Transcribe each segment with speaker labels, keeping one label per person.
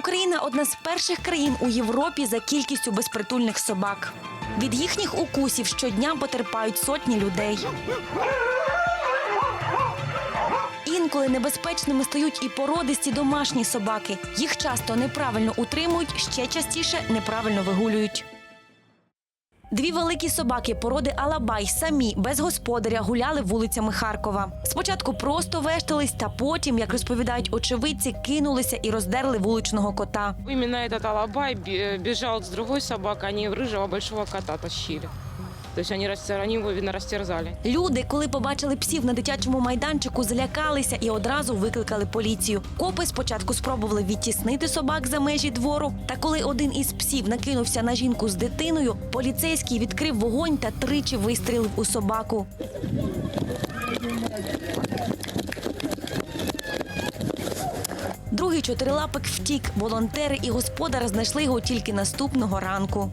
Speaker 1: Україна одна з перших країн у Європі за кількістю безпритульних собак. Від їхніх укусів щодня потерпають сотні людей. Інколи небезпечними стають і породисті домашні собаки. Їх часто неправильно утримують, ще частіше неправильно вигулюють. Дві великі собаки породи Алабай самі без господаря гуляли вулицями Харкова. Спочатку просто вештались, та потім, як розповідають очевидці, кинулися і роздерли вуличного кота.
Speaker 2: Іменно этот алабай біжав з другої собаки, собакой, они рыжего большого кота тащили. То есть они, растер- они видно, растерзали.
Speaker 1: Люди, коли побачили псів на дитячому майданчику, злякалися і одразу викликали поліцію. Копи спочатку спробували відтіснити собак за межі двору. Та коли один із псів накинувся на жінку з дитиною, поліцейський відкрив вогонь та тричі вистрілив у собаку. Другий чотирилапик втік. Волонтери і господар знайшли його тільки наступного ранку.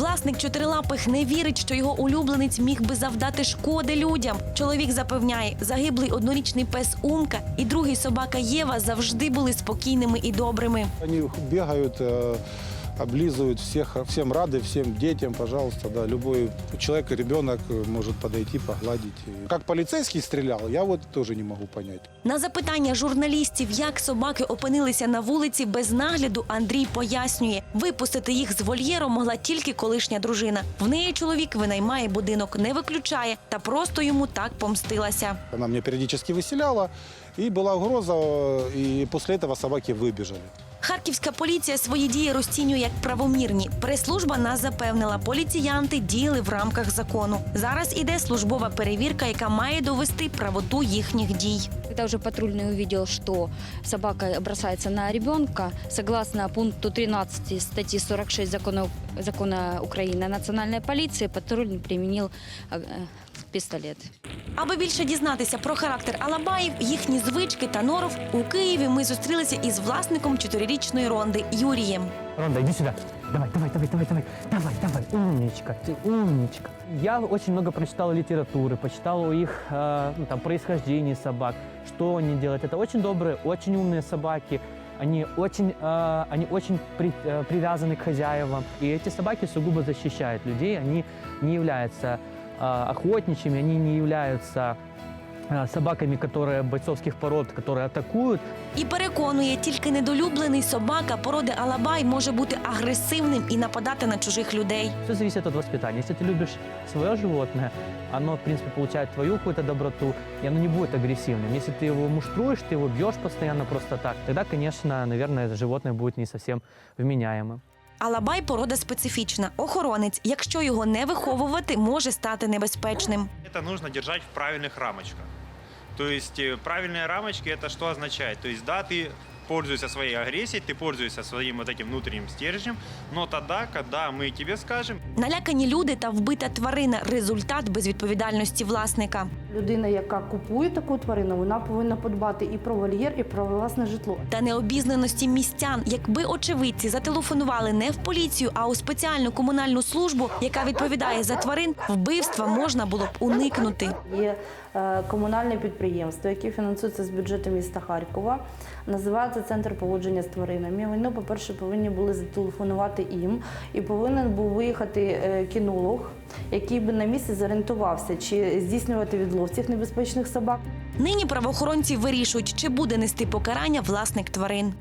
Speaker 1: Власник чотирилапих не вірить, що його улюбленець міг би завдати шкоди людям. Чоловік запевняє, загиблий однорічний пес Умка і другий собака Єва завжди були спокійними і добрими.
Speaker 3: Вони бегают, э, облизывают всех, всем рады, всем детям, пожалуйста, да, любой человек, ребенок э, может подойти, погладить. И Как полицейский стрелял, я вот тоже не могу понять.
Speaker 1: На запитання журналістів, як собаки опинилися на вулиці без нагляду, Андрій пояснює, випустити їх з вольєру могла тільки колишня дружина. В неї чоловік винаймає будинок, не виключає та просто йому так помстилася.
Speaker 3: Она меня периодически выселяла, и была угроза, э, и после этого собаки выбежали.
Speaker 1: Харківська поліція свої дії розцінює як правомірні. Прес-служба нас запевнила, поліціянти діяли в рамках закону. Зараз іде службова перевірка, яка має довести правоту їхніх дій.
Speaker 4: Когда уже патрульный увидел, что собака бросается на ребенка, согласно пункту 13 статьи 46 закона, закона Украины о национальной полиции, патрульный применил э, э, пистолет.
Speaker 1: Аби більше дізнатися про характер Алабаїв, їхні звички та норов у Києві ми зустрілися із власником чотирирічної ронди Юрієм.
Speaker 5: Ронда, иди сюда. Давай, давай, давай, давай, давай, давай, давай, умничка, ты умничка. Я очень много прочитал литературы, почитал у их э, ну, там, происхождение собак, что они делают. Это очень добрые, очень умные собаки. Они очень, э, они очень при- э, привязаны к хозяевам. И эти собаки сугубо защищают людей. Они не являются э, охотничьими, они не являются э, собаками, которые бойцовских пород, которые атакуют.
Speaker 1: І переконує, тільки недолюблений собака породи Алабай може бути агресивним і нападати на чужих людей.
Speaker 5: Все зависит от воспитания. Если ты любишь свое животное, оно, в принципе, получает твою какую-то доброту, и оно не будет агрессивным. Если ты его муштруешь, ты его бьешь постоянно просто так, тогда, конечно, наверное, это животное будет не совсем вменяемым.
Speaker 1: Алабай порода специфічна. Охоронець, якщо його не виховувати, може стати небезпечним.
Speaker 6: Это нужно держать в правильных рамочках. То есть э, правильные рамочки это что означает? То есть да, ты пользуешься своей агрессией, ты пользуешься своим вот этим внутренним стержнем, но тогда, когда мы тебе скажем,
Speaker 1: Налякані люди та вбита тварина результат безвідповідальності власника.
Speaker 7: Людина, яка купує таку тварину, вона повинна подбати і про вольєр, і про власне житло.
Speaker 1: Та необізнаності містян, якби очевидці зателефонували не в поліцію, а у спеціальну комунальну службу, яка відповідає за тварин, вбивства можна було б уникнути.
Speaker 7: Є е, комунальне підприємство, яке фінансується з бюджету міста Харкова. Називається Центр поводження з тваринами. Вони, по-перше, повинні були зателефонувати їм, і повинен був виїхати е, кінолог, який би на місці зорієнтувався, чи здійснювати відлов цих небезпечних собак.
Speaker 1: Нині правоохоронці вирішують, чи буде нести покарання власник тварин.